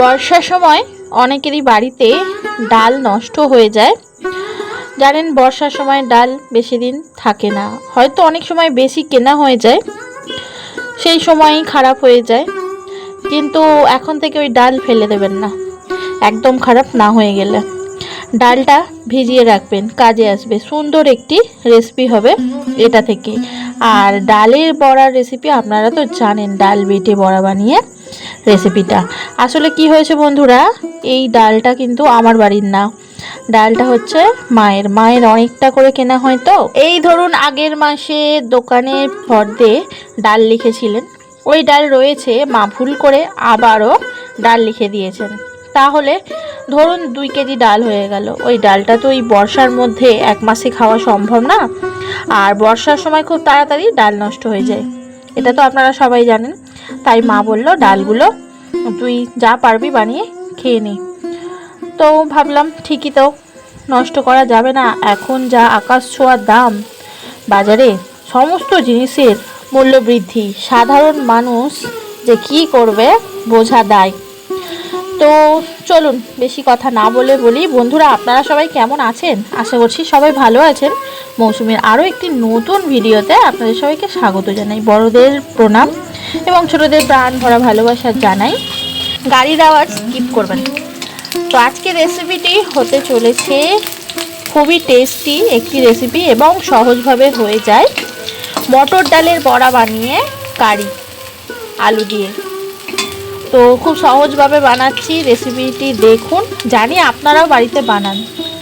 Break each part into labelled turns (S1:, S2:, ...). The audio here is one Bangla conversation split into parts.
S1: বর্ষার সময় অনেকেরই বাড়িতে ডাল নষ্ট হয়ে যায়। জানেন, বর্ষার সময় ডাল বেশি দিন থাকে না। হয়তো অনেক সময় বেশি কেনা হয়ে যায়, সেই সময়ই খারাপ হয়ে যায়। কিন্তু এখন থেকে ওই ডাল ফেলে দেবেন না, একদম খারাপ না হয়ে গেলে। ডালটা ভিজিয়ে রাখবেন, কাজে আসবে। সুন্দর একটি রেসিপি হবে এটা থেকে। আর ডালের বড়ার রেসিপি আপনারা তো জানেন, ডাল বেটে বড়া বানিয়ে রেসিপিটা আসলে কি হয়েছে বন্ধুরা, এই ডালটা কিন্তু আমার বাড়ির না। ডালটা হচ্ছে মায়ের। মায়ের অনেকটা করে কেনা হয় তো। এই ধরুন আগের মাসে দোকানের ফর্দে ডাল লিখেছিলেন। ওই ডাল রয়েছে মা ভুল করে আবারও ডাল লিখে দিয়েছেন। তাহলে ধরুন দুই কেজি ডাল হয়ে গেল। ওই ডালটা তো এই বর্ষার মধ্যে এক মাসে খাওয়া সম্ভব না। আর বর্ষার সময় খুব তাড়াতাড়ি ডাল নষ্ট হয়ে যায়। এটা তো আপনারা সবাই জানেন। তাই মা বলল, ডালগুলো তুই যা পারবি বানিয়ে খেয়ে নি। তো ভাবলাম, ঠিকই তো, নষ্ট করা যাবে না। এখন যা আকাশ ছোঁয়ার দাম, বাজারে সমস্ত জিনিসের মূল্য বৃদ্ধি। সাধারণ মানুষ যে কি করবে, বোঝা দায়। তো চলুন, বেশি কথা না বলে বলি। বন্ধুরা, আপনারা সবাই কেমন আছেন? আশা করছি সবাই ভালো আছেন। মৌসুমীর আরও একটি নতুন ভিডিওতে আপনাদের সবাইকে স্বাগত জানাই। বড়দের প্রণাম। এবং ছোটদের প্রাণ ভরা ভালোবাসা জানাই। গাড়ির আওয়াজ স্কিপ করবেন। তো আজকে রেসিপিটি হতে চলেছে খুবই টেস্টি একটি রেসিপি এবং সহজভাবে হয়ে যায়। মটর ডালের বড়া বানিয়ে কারি, আলু দিয়ে। তো খুব সহজভাবে বানাচ্ছি রেসিপিটি দেখুন। জানি আপনারাও বাড়িতে বানান।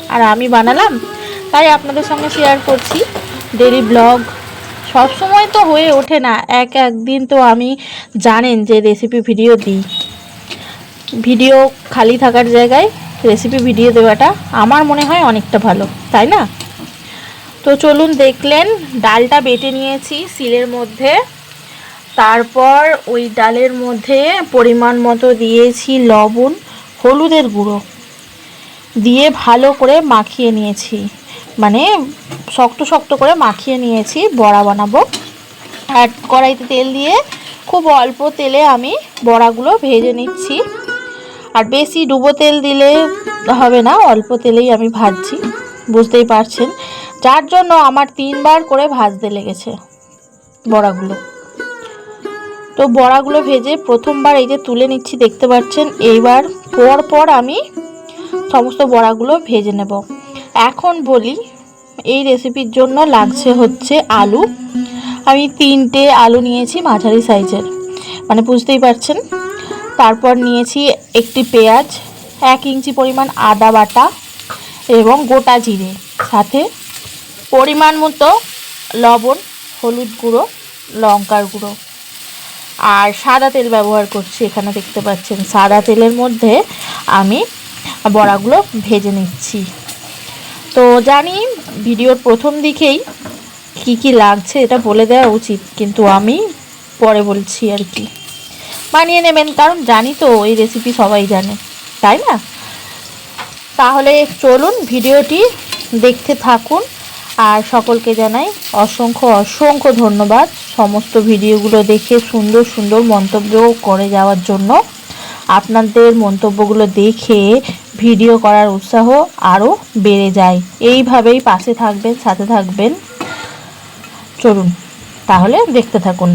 S1: আর আমি বানালাম, তাই আপনাদের সঙ্গে শেয়ার করছি। ডেলি ব্লগ সব সময় তো হয়ে ওঠে না। এক একদিন তো আমি জানেন যে রেসিপি ভিডিও দিই। ভিডিও খালি থাকার জায়গায় রেসিপি ভিডিও দেওয়াটা আমার মনে হয় অনেকটা ভালো, তাই না? তো চলুন দেখলেন, ডালটা বেটে নিয়েছি সিলের মধ্যে। তারপর ওই ডালের মধ্যে পরিমাণ মতো দিয়েছি লবণ, হলুদের গুঁড়ো। দিয়ে ভালো করে মাখিয়ে নিয়েছি। মানে শক্ত শক্ত করে মাখিয়ে নিয়েছি, বড়া বানাবো। আর কড়াইতে তেল দিয়ে খুব অল্প তেলে আমি বড়াগুলো ভেজে নিচ্ছি। আর বেশি ডুবো তেল দিলে হবে না, অল্প তেলেই আমি ভাজছি, বুঝতেই পারছেন। যার জন্য আমার তিনবার করে ভাজতে লেগেছে বড়াগুলো। তো বড়াগুলো ভেজে প্রথমবার এই যে তুলে নিচ্ছি, দেখতে পাচ্ছেন, এইবার পর পর আমি সমস্ত বড়াগুলো ভেজে নেব। এখন বলি এই রেসিপির জন্য লাগছে হচ্ছে আলু। আমি তিনটে আলু নিয়েছি মাঝারি সাইজের মানে বুঝতেই পারছেন? তারপর নিয়েছি একটি পেঁয়াজ, এক ইঞ্চি পরিমাণ আদা বাটা এবং গোটা জিরে, সাথে পরিমাণ মতো লবণ, হলুদ গুঁড়ো, লঙ্কার গুঁড়ো। আর সাদা তেল ব্যবহার করছি, এখানে দেখতে পাচ্ছেন। সাদা তেলের মধ্যে আমি বড়াগুলো ভেজে নিচ্ছি। তো জানি ভিডিওর প্রথম দিকেই কি কি লাগছে, এটা বলে দেওয়া উচিত, কিন্তু আমি পরে বলছি আর কি। বানিয়ে নেবেন, কারণ জানি তো এই রেসিপি সবাই জানে, তাই না? তাহলে চলুন ভিডিওটি দেখতে থাকুন, আর সকলকে জানাই অসংখ্য অসংখ্য ধন্যবাদ সমস্ত ভিডিওগুলো দেখে সুন্দর সুন্দর মন্তব্য করে যাওয়ার জন্য। আপনাদের মন্তব্যগুলো দেখে ভিডিও করার উৎসাহ আরও বেড়ে যায়। এইভাবেই পাশে থাকবেন, সাথে থাকবেন। চলুন, তাহলে দেখতে থাকুন।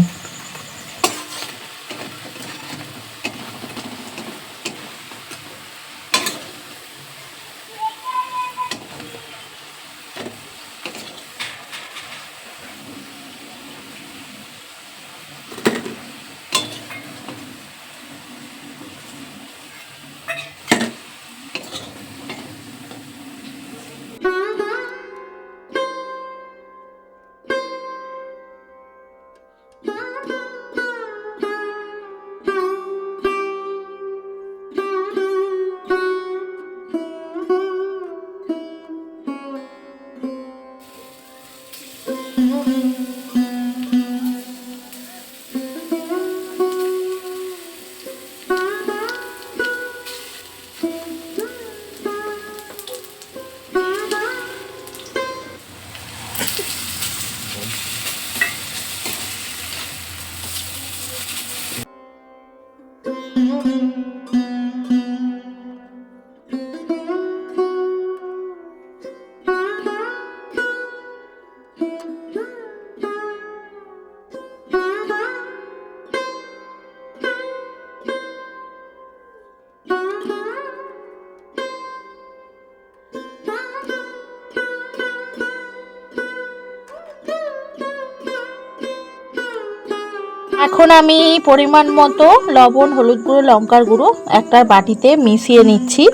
S1: এখন আমি পরিমাণ মতো লবণ, হলুদ গুঁড়ো, লঙ্কার গুঁড়ো একটা বাটিতে মিশিয়ে নিচ্ছি।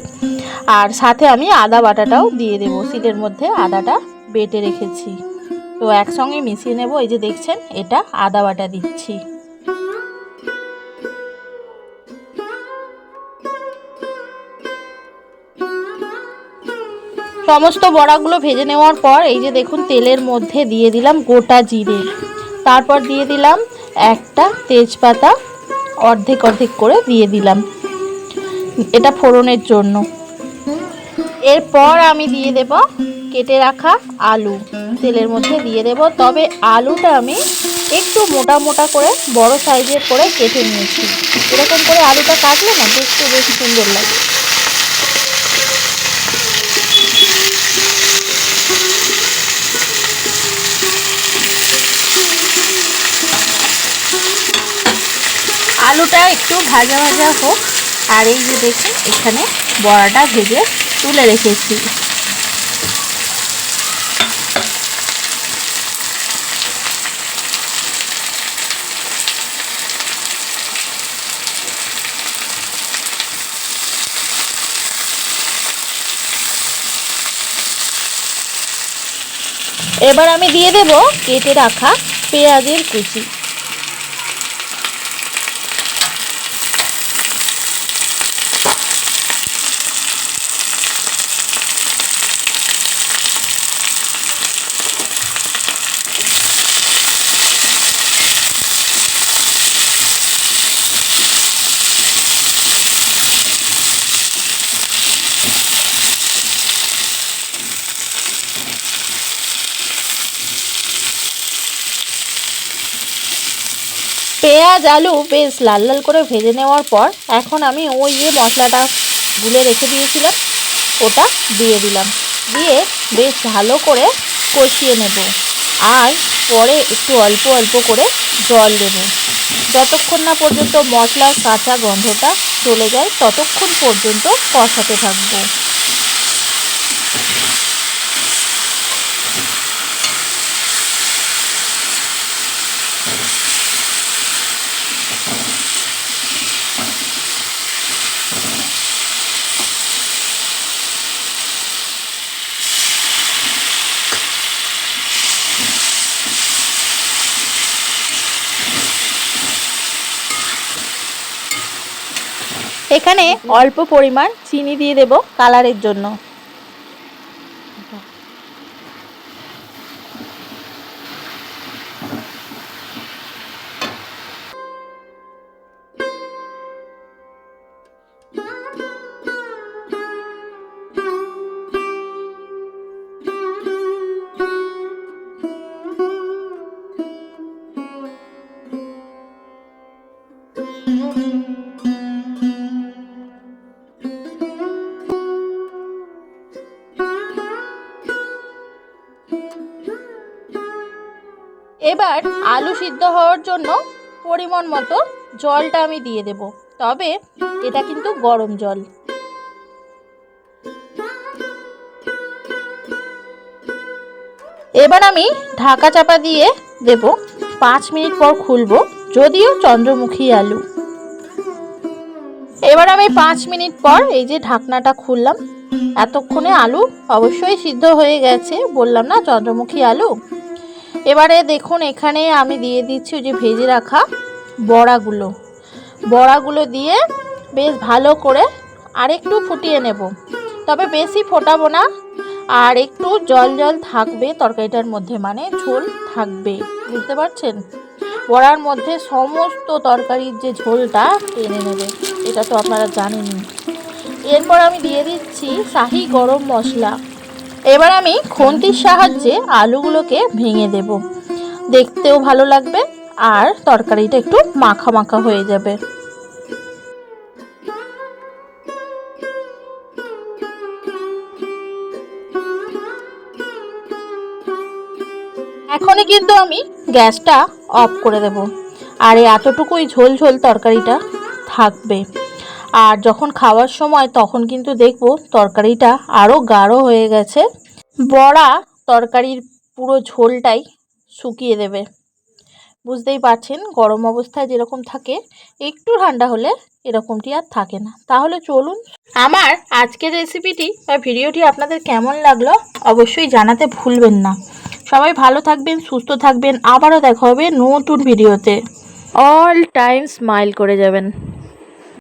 S1: আর সাথে আমি আদা বাটাটাও দিয়ে দেবো। সিলের মধ্যে আদাটা বেটে রেখেছি। তো একসঙ্গে মিশিয়ে নেব। এই যে দেখছেন, এটা আদা বাটা দিচ্ছি। সমস্ত বড়াগুলো ভেজে নেওয়ার পর এই যে দেখুন, তেলের মধ্যে দিয়ে দিলাম গোটা জিরে। তারপর দিয়ে দিলাম একটা তেজপাতা অর্ধেক অর্ধেক করে দিয়ে দিলাম। এটা ফোড়নের জন্য। এরপর আমি দিয়ে দেব কেটে রাখা আলু। তেলের মধ্যে দিয়ে দেব। তবে আলুটা আমি একটু মোটা মোটা করে, বড় সাইজের করে কেটে নিয়েছি। এরকম করে আলুটা কাটলে না দেখতে বেশ সুন্দর লাগে। আলুটা একটু ভাজা ভাজা হোক। আর এই যে দেখুন, এখানে বড়াটা ভেজে তুলে রেখেছি। এবার আমি দিয়ে দেব কেটে রাখা পেঁয়াজের কুচি। পেঁয়াজ, আলু, বেশ, লাল লাল করে ভেজে নেওয়ার পর এখন আমি ওই যে মশলাটা গুলে রেখে দিয়েছিলাম, ওটা দিয়ে দিলাম। দিয়ে বেশ ভালো করে কষিয়ে নেব। আর পরে একটু অল্প অল্প করে জল দেব। যতক্ষণ না পর্যন্ত মশলার কাঁচা গন্ধটা চলে যায়, ততক্ষণ পর্যন্ত কষাতে থাকব। এখানে অল্প পরিমাণ চিনি দিয়ে দেব কালারের জন্য। এবার আলু সিদ্ধ হওয়ার জন্য পরিমাণ মতো জলটা আমি দিয়ে দেব। তবে এটা কিন্তু গরম জল। এবার আমি ঢাকা চাপা দিয়ে দেব। পাঁচ মিনিট পর খুলবো, যদিও চন্দ্রমুখী আলু। এবার আমি পাঁচ মিনিট পর এই যে ঢাকনাটা খুললাম, এতক্ষণে আলু অবশ্যই সিদ্ধ হয়ে গেছে। বললাম না, চন্দ্রমুখী আলু? এবারে দেখুন, এখানে আমি দিয়ে দিচ্ছি ওই যে ভেজে রাখা বড়াগুলো। বড়াগুলো দিয়ে বেশ ভালো করে আরেকটু ফুটিয়ে নেব। তবে বেশি ফোটাবো না, আর একটু জল জল থাকবে তরকারিটার মধ্যে মানে ঝোল থাকবে, বুঝতে পারছেন? বড়ার মধ্যে সমস্ত তরকারির যে ঝোলটা টেনে নেবে, এটা তো আপনারা জানেনই। এরপর আমি দিয়ে দিচ্ছি শাহি গরম মশলা। এবার আমি খুন্তির সাহায্যে আলুগুলোকে ভেঙে দেব। দেখতেও ভালো লাগবে আর তরকারিটা একটু মাখা মাখা হয়ে যাবে। এখনই কিন্তু আমি গ্যাসটা অফ করে দেব। আর এতটুকুই ঝোল ঝোল তরকারিটা থাকবে। আর যখন খাওয়ার সময় তখন কিন্তু দেখব তরকারিটা আরও গাঢ় হয়ে গেছে। বড়া তরকারির পুরো ঝোলটাই শুকিয়ে দেবে। বুঝতেই পারছেন, গরম অবস্থায় যেরকম থাকে, একটু ঠান্ডা হলে এরকমটি আর থাকে না। তাহলে চলুন, আমার আজকের রেসিপিটি বা ভিডিওটি আপনাদের কেমন লাগল অবশ্যই জানাতে ভুলবেন না। সবাই ভালো থাকবেন, সুস্থ থাকবেন, আবারও দেখা হবে নতুন ভিডিওতে। অল টাইম স্মাইল করে যাবেন।